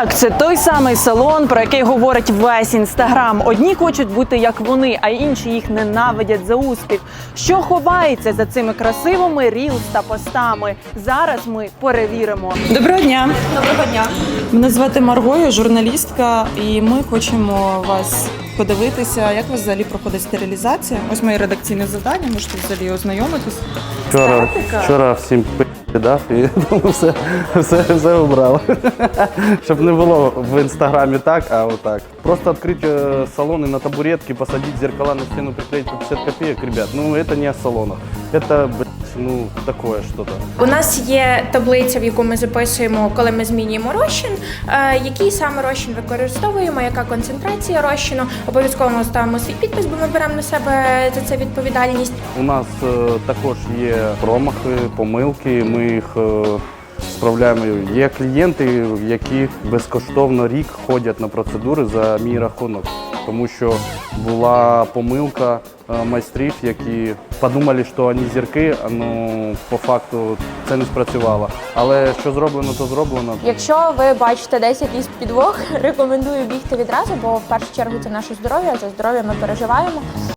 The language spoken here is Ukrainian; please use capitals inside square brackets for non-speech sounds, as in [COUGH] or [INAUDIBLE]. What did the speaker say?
Так, це той самий салон, про який говорить весь інстаграм. Одні хочуть бути як вони, а інші їх ненавидять за успіх. Що ховається за цими красивими рілс та постами? Зараз ми перевіримо. Доброго дня. Доброго дня. Мене звати Марго, я журналістка, і ми хочемо вас подивитися, як у вас взагалі проходить стерилізація. Ось моє редакційне завдання, можете взагалі ознайомитись. Вчора, вчора всім пи дав і тому [LAUGHS] все, все, все убрав. [LAUGHS] Щоб не було в інстаграмі так, а отак. Просто відкрити е, салони на табуретки, посадити зеркала на стіну, приклеїти 50 копійок, ребят, ну це не салонах. Це, блядь, ну, такое что-то. У нас є таблиця, в яку ми записуємо, коли ми змінюємо розчин, е, який саме розчин використовуємо, яка концентрація розчину. Обов'язково ми ставимо свій підпис, бо ми беремо на себе за це відповідальність. У нас е, також є промахи, помилки. Ми їх справляємо. Є клієнти, які безкоштовно рік ходять на процедури за мій рахунок, тому що була помилка е, майстрів, які подумали, що вони зірки, а ну по факту це не спрацювало. Але що зроблено, то зроблено. Якщо ви бачите десь якийсь підвох, [LAUGHS] рекомендую бігти відразу, бо в першу чергу це наше здоров'я. За здоров'я ми переживаємо.